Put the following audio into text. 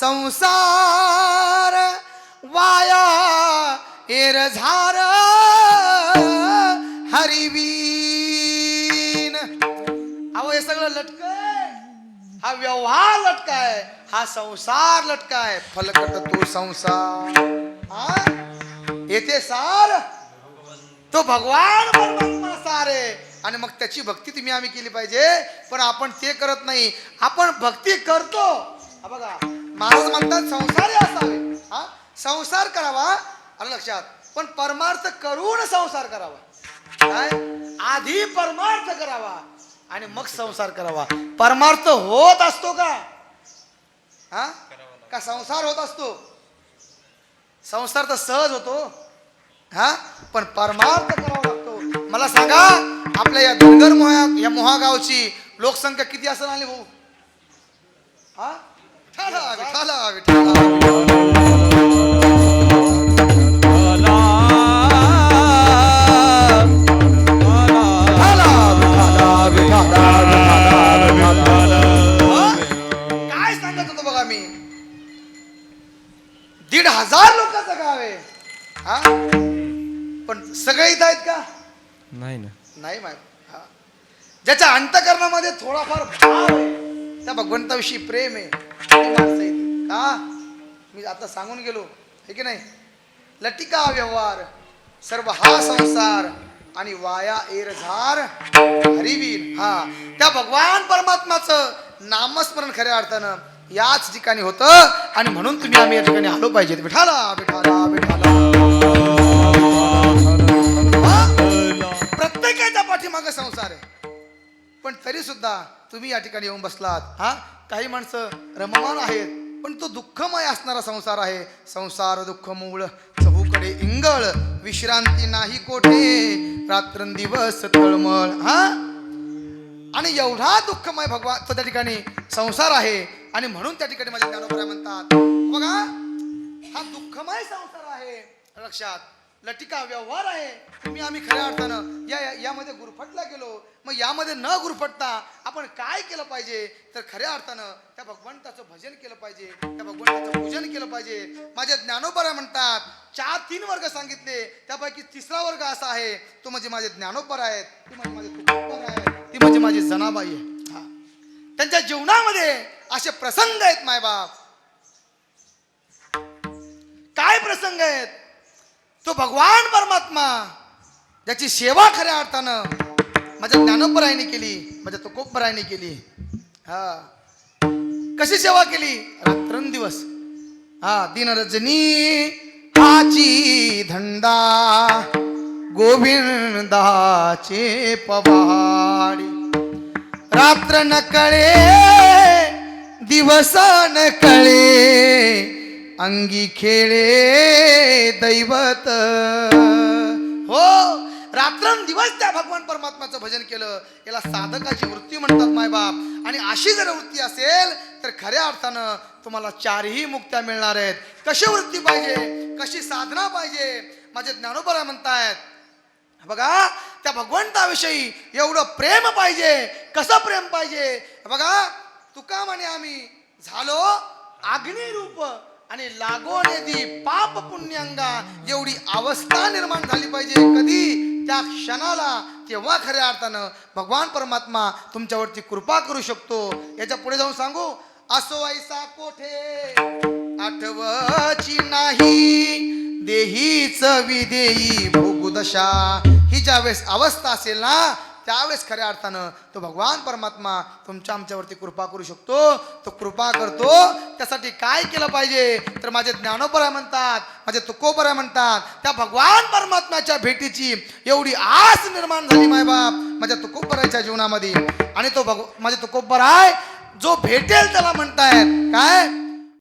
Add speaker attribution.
Speaker 1: संसार वाया एर झार हरिवीन अहो हे सगळं लटकय हा व्यवहार लटकाय हा संसार लटकाय फलकत तू संसार. हा सार. तो भगवान परमात्मा सारे आणि मग त्याची भक्ती तुम्ही आम्ही केली पाहिजे. पण आपण ते करत नाही. आपण भक्ती करतो. हा बघा. महाराज म्हणतात संसार असावे हा? संसार करावा आलं लक्षात. पण परमार्थ करून संसार करावा. काय? आधी परमार्थ करावा आणि मग संसार करावा. परमार्थ होत असतो का? हा? का संसार होत असतो? संसार तर सहज होतो. हा? पण परमार्थ करावा लागतो. मला सांगा आपल्या या धनगर मोहा या मोहागावची लोकसंख्या किती असं आली भाऊ? हा? दीड हजार लोकांचं गाव आहे. हा? पण सगळे इथं आहेत का?
Speaker 2: नाही ना.
Speaker 1: नाही माहीत. हा. ज्याच्या अंतकरणामध्ये थोडाफार भाव आहे त्या भगवंताविषयी प्रेम आहे. ती माणसं येतील का? मी आता सांगून गेलो. हे की नाही? लटिका व्यवहार सर्व हा संसार आणि वाया एरझार हरिवीर. हा. त्या भगवान परमात्माचं नामस्मरण खऱ्या अर्थानं याच ठिकाणी होतं. आणि म्हणून तुम्ही आम्ही या ठिकाणी आलो पाहिजे बिठाला बिठाला बिठाला प्रत्येकाच्या पाठीमाग संसार आहे. पण तरी सुद्धा तुम्ही या ठिकाणी येऊन बसलात. हा? काही माणसं रममान आहेत पण तो दुःखमय असणारा संसार आहे. संसार दुःख मूळ चहूकडे इंगळ. विश्रांती नाही कोठे. रात्रंदिवस तळमळ. हा? आणि एवढा दुःखमय भगवान त्या ठिकाणी संसार आहे. आणि म्हणून त्या ठिकाणी माझे ज्ञानोबऱ्या म्हणतात बघा हा दुःखमय संसार आहे. लक्षात लटिका व्यवहार आहे. तुम्ही आम्ही खऱ्या अर्थानं या या- यामध्ये गुरफटला गेलो. मग यामध्ये न गुरफटता आपण काय केलं पाहिजे? तर खऱ्या अर्थानं त्या भगवंताचं भजन केलं पाहिजे. त्या भगवंताचं पूजन केलं पाहिजे. माझ्या ज्ञानोबऱ्या म्हणतात चार तीन वर्ग सांगितले. त्यापैकी तिसरा वर्ग असा आहे. तो म्हणजे माझे ज्ञानोपर आहेत. ती म्हणजे माझे तुकोबर आहेत. ती म्हणजे माझी जनाबाई आहे हा. त्यांच्या जीवनामध्ये असे प्रसंग आहेत मायबाप काय प्रसंग आहेत? तो भगवान परमात्मा ज्याची सेवा खऱ्या अर्थानं माझ्या ज्ञानोपरायने केली माझ्या तुकोपरायने केली. हा. कशी सेवा केली? रात्रंदिवस. हा दिन रजनी हाची धंदा गोविंदाचे पवाडी. रात्र नकळे दिवसान कळे अंगी खेळे दैवत. हो रात्रंदिवस त्या भगवान परमात्माचं भजन केलं. याला साधकाची वृत्ती म्हणतात मायबाप आणि अशी जर वृत्ती असेल तर खऱ्या अर्थानं तुम्हाला चारही मुक्त्या मिळणार आहेत. कशी वृत्ती पाहिजे? कशी साधना पाहिजे? माझे ज्ञानोबरा म्हणतायत बघा त्या भगवंताविषयी एवढं प्रेम पाहिजे. कसं प्रेम पाहिजे? बघा तुका म्हणे आम्ही झालो अग्निरूप आणि लागो पाप पुण्यांगा एवढी अवस्था निर्माण झाली पाहिजे. कधी? त्या क्षणाला तेव्हा खऱ्या अर्थानं भगवान परमात्मा तुमच्यावरती कृपा करू शकतो. याच्यापुढे जाऊन सांगू असो ऐसा कोठे? आठवची नाही देहीच विदेही भोगुदशा. ही ज्यावेळेस अवस्था असेल ना त्यावेळेस खऱ्या अर्थानं तो भगवान परमात्मा तुमच्या आमच्यावरती कृपा करू शकतो तो कृपा करतो. त्यासाठी काय केलं पाहिजे? तर माझे ज्ञानोपराय म्हणतात माझे तुकोपराय म्हणतात त्या भगवान परमात्म्याच्या भेटीची एवढी आस निर्माण झाली मायबाप माझ्या तुकोपरायच्या जीवनामध्ये. आणि तो भग माझे तुकोपराय आहे जो भेटेल त्याला म्हणतायत काय?